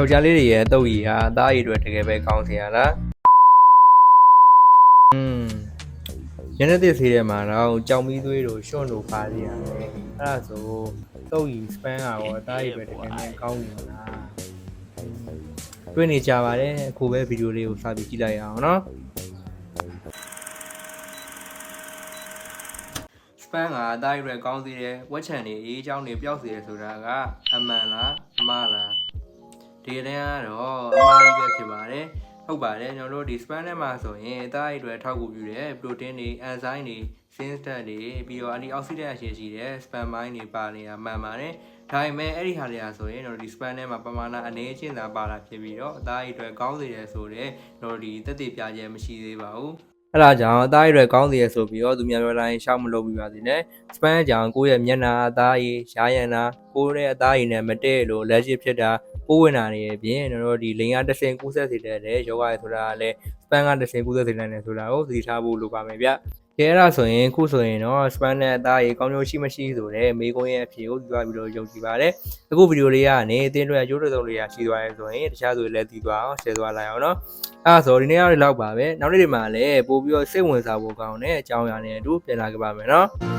ယောက်ျားလေးတွေရဲ့တုပ်ရည်ဟာအသားရည်တွေတကယ်ပဲကောင်းစရာလားอืมညနေသစ်စီးထဲမှာတော့ကြောင်မီးသွေးတို့ရှွန့်တို့ပါစီရတယ်အဲ့ဒါဆိုတုပ်ရည်စပန်းကတော့အသားရည်ပဲတကယ်ပဲကောင်းနေလားတွေ့နေကြပါတယ်အခုပဲဗီဒီယိုလေးကိုစပြီးကြည့်လိုက်ရအောင်နော်စပန်းကအသားရည်တွေကောင်းစေတယ်ဝက်ချန်တွေအေးချောင်းတွေပျောက်စေတယ်ဆိုတာကအမှန်လားအမှားလား ဒီတဲ့ကတော့အမားကြီးပဲဖြစ်ပါတယ်ဟုတ်ပါတယ်ကျွန်တော်တို့ဒီ span ထဲမှာဆိုရင်အသားအရည်တွေထောက်ကူပြုတဲ့ protein တွေ enzyme တွေ syntheta တွေပြီးတော့ antioxidant အရှင်ရှိတဲ့ span mine တွေပါနေတာမှန်ပါတယ်ဒါပေမဲ့အဲ့ဒီဟာတွေကဆိုရင်တို့ဒီ span ထဲမှာပမာဏအနေချင်းသာပါတာဖြစ်ပြီးတော့အသားအရည်တွေကောင်းစေတယ်ဆိုတော့တို့ဒီတက်တည်ပြခြင်းမရှိသေးပါဘူး အဲ့ဒါကြောင့်အသားအရည်တွေကောင်းစေရဆိုပြီးတော့သူများပြောတိုင်းရှောက်မလုပ်ပြီးပါသေးနဲ့ span ကြောင့်ကိုယ့်ရဲ့မျက်နှာအသားအရည်ရှားရံတာကိုယ့်ရဲ့အသားအရည်နဲ့မတည့်လို့လက်ရှိဖြစ်တာပိုးဝင်တာတွေအပြင်ကျွန်တော်တို့ဒီလိန်ကတစ်ဆင်ကူးဆက်စေတဲ့ယောဂရဆိုတာကလည်း span ကတစ်ဆင်ကူးဆက်စေနိုင်တယ်ဆိုတာကိုသိထားဖို့လိုပါမယ်ဗျ။ ကဲအဲ့ဒါဆိုရင်ခုဆိုရင်တော့ span နဲ့အသားရေကောင်းကျိုးရှိမရှိဆိုတဲ့မေးခွန်းရဲ့အဖြေကိုပြောပြီးတော့ယုံကြည်ပါတယ်။အခုဗီဒီယိုလေးကနေအတင်းတွေအကျိုးတွေဆုံးလေးရရှိသွားရဲဆိုရင်တခြားသူတွေလည်းသိသွားအောင် share သွားလိုက်အောင်နော်။အဲ့ဒါဆိုဒီနေ့ရက်လောက်ပါပဲ။နောက်နေ့ဒီမှာလည်းပို့ပြီးတော့စိတ်ဝင်စားဖို့ကောင်းတဲ့အကြောင်းအရာတွေအတူပြန်လာကြပါမယ်နော်။